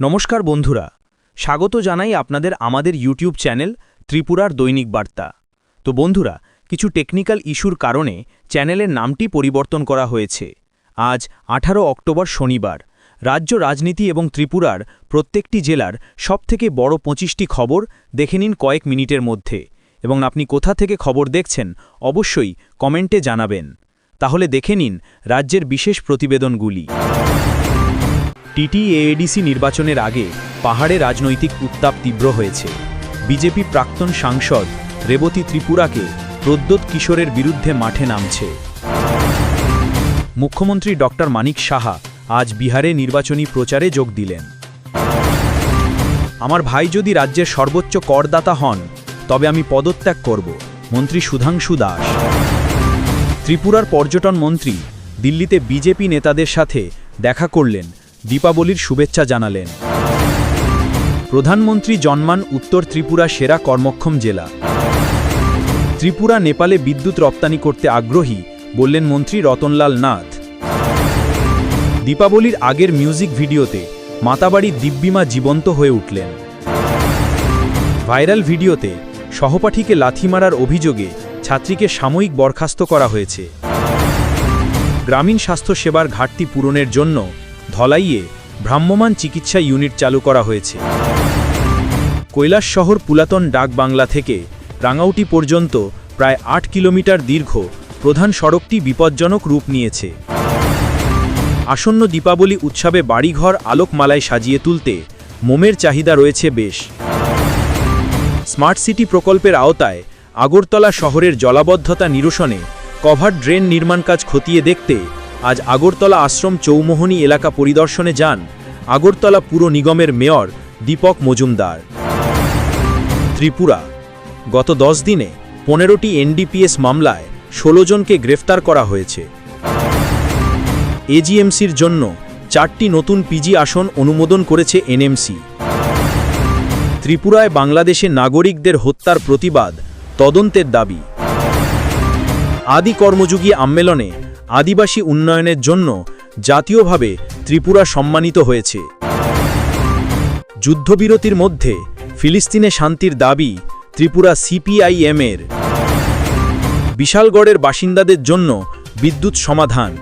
নমস্কার বন্ধুরা, স্বাগত জানাই আপনাদের আমাদের ইউটিউব চ্যানেল ত্রিপুরার দৈনিক বার্তা। তো বন্ধুরা, কিছু টেকনিক্যাল ইস্যুর কারণে চ্যানেলের নামটি পরিবর্তন করা হয়েছে। আজ আঠারো অক্টোবর শনিবার, রাজ্য রাজনীতি এবং ত্রিপুরার প্রত্যেকটি জেলার সবথেকে বড় পঁচিশটি খবর দেখে নিন কয়েক মিনিটের মধ্যে। এবং আপনি কোথা থেকে খবর দেখছেন অবশ্যই কমেন্টে জানাবেন। তাহলে দেখে নিন রাজ্যের বিশেষ প্রতিবেদনগুলি। টিটিএএডিসি নির্বাচনের আগে পাহাড়ে রাজনৈতিক উত্তাপ তীব্র হয়েছে। বিজেপি প্রাক্তন সাংসদ রেবতী ত্রিপুরাকে প্রদ্যোৎ কিশোরের বিরুদ্ধে মাঠে নামছে। মুখ্যমন্ত্রী ডক্টর মানিক সাহা আজ বিহারে নির্বাচনী প্রচারে যোগ দিলেন। আমার ভাই যদি রাজ্যের সর্বোচ্চ করদাতা হন, তবে আমি পদত্যাগ করব, মন্ত্রী সুধাংশু দাস। ত্রিপুরার পর্যটন মন্ত্রী দিল্লিতে বিজেপি নেতাদের সাথে দেখা করলেন দীপাবলির শুভেচ্ছা জানালেন। প্রধানমন্ত্রী জন্মান উত্তর ত্রিপুরা সেরা কর্মক্ষম জেলা। ত্রিপুরা, নেপালে বিদ্যুৎ রপ্তানি করতে আগ্রহী, বললেন মন্ত্রী রতনলাল নাথ। দীপাবলির আগের মিউজিক ভিডিওতে মাতাবাড়ি দিব্যিমা জীবন্ত হয়ে উঠলেন। ভাইরাল ভিডিওতে সহপাঠীকে লাথি মারার অভিযোগে ছাত্রীকে সাময়িক বরখাস্ত করা হয়েছে। গ্রামীণ স্বাস্থ্যসেবার ঘাটতি পূরণের জন্য ধলাইয়ে ভ্রাম্যমাণ চিকিৎসা ইউনিট চালু করা হয়েছে। কৈলাস শহর পুলাতন ডাক বাংলা থেকে রাঙাউটি পর্যন্ত প্রায় আট কিলোমিটার দীর্ঘ প্রধান সড়কটি বিপজ্জনক রূপ নিয়েছে। আসন্ন দীপাবলি উৎসবে বাড়িঘর, আলোকমালায় সাজিয়ে তুলতে মোমের চাহিদা রয়েছে বেশ। স্মার্ট সিটি প্রকল্পের আওতায় আগরতলা শহরের জলাবদ্ধতা নিরসনে কভার ড্রেন নির্মাণ কাজ খতিয়ে দেখতে আজ আগরতলা আশ্রম চৌমোহনী এলাকা পরিদর্শনে যান আগরতলা পুর নিগমের মেয়র দীপক মজুমদার। ত্রিপুরা, গত দশ দিনে পনেরোটি এনডিপিএস মামলায় ষোলো জনকে গ্রেফতার করা হয়েছে। এজিএমসির জন্য চারটি নতুন পিজি আসন অনুমোদন করেছে এনএমসি। ত্রিপুরায় বাংলাদেশে নাগরিকদের হত্যার প্রতিবাদ তদন্তের দাবি। আদি কর্মযোগী আম্মেলনে আদিবাসী উন্নয়নের জন্য জাতীয়ভাবে ত্রিপুরা সম্মানিত হয়েছে। যুদ্ধবিরতির মধ্যে ফিলিস্তিনে শান্তির দাবি ত্রিপুরা সিপিআইএমের। বিশালগড়ের বাসিন্দাদের জন্য বিদ্যুৎ সমাধান,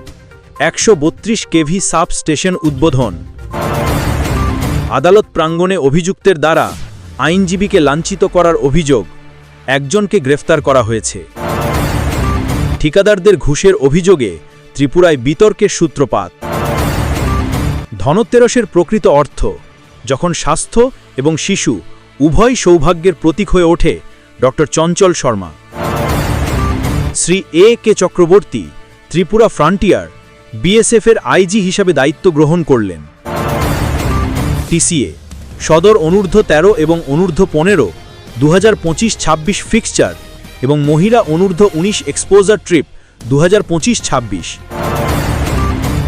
একশো বত্রিশ কেভি সাব স্টেশন উদ্বোধন। আদালত প্রাঙ্গণে অভিযুক্তের দ্বারা আইনজীবীকে লাঞ্ছিত করার অভিযোগ একজনকে গ্রেফতার করা হয়েছে। ঠিকাদারদের ঘুষের অভিযোগে ত্রিপুরায় বিতর্কের সূত্রপাত। ধনতেরসের প্রকৃত অর্থ, যখন স্বাস্থ্য এবং শিশু উভয় সৌভাগ্যের প্রতীক হয়ে ওঠে ড. Chanchal Sharma. Shri A K Chakraborty Tripura frontier বিএসএফের আইজি হিসাবে দায়িত্ব গ্রহণ করলেন। টিসিএ, সদর অনূর্ধ্ব ১৩ এবং অনূর্ধ্ব পনেরো দু হাজার পঁচিশ ছাব্বিশ ফিক্সচার এবং মহিলা অনূর্ধ্ব উনিশ এক্সপোজার ট্রিপ দু ছাব্বিশ।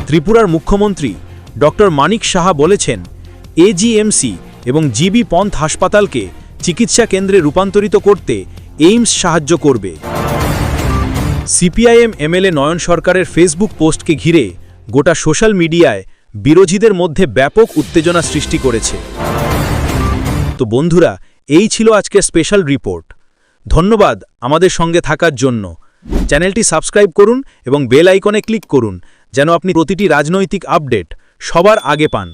ত্রিপুরার মুখ্যমন্ত্রী ডক্টর মানিক সাহা বলেছেন এজিএমসি এবং জিবি পন্থ হাসপাতালকে চিকিৎসা কেন্দ্রে রূপান্তরিত করতে এইমস সাহায্য করবে। সিপিআইএম এমএলএ নয়ন সরকারের ফেসবুক পোস্টকে ঘিরে গোটা সোশ্যাল মিডিয়ায় বিরোধীদের মধ্যে ব্যাপক উত্তেজনা সৃষ্টি করেছে। তো বন্ধুরা, এই ছিল আজকের স্পেশাল রিপোর্ট। ধন্যবাদ আমাদের সঙ্গে থাকার জন্য। চ্যানেলটি সাবস্ক্রাইব করুন এবং বেল আইকনে ক্লিক করুন, যেন আপনি প্রতিটি রাজনৈতিক আপডেট সবার আগে পান।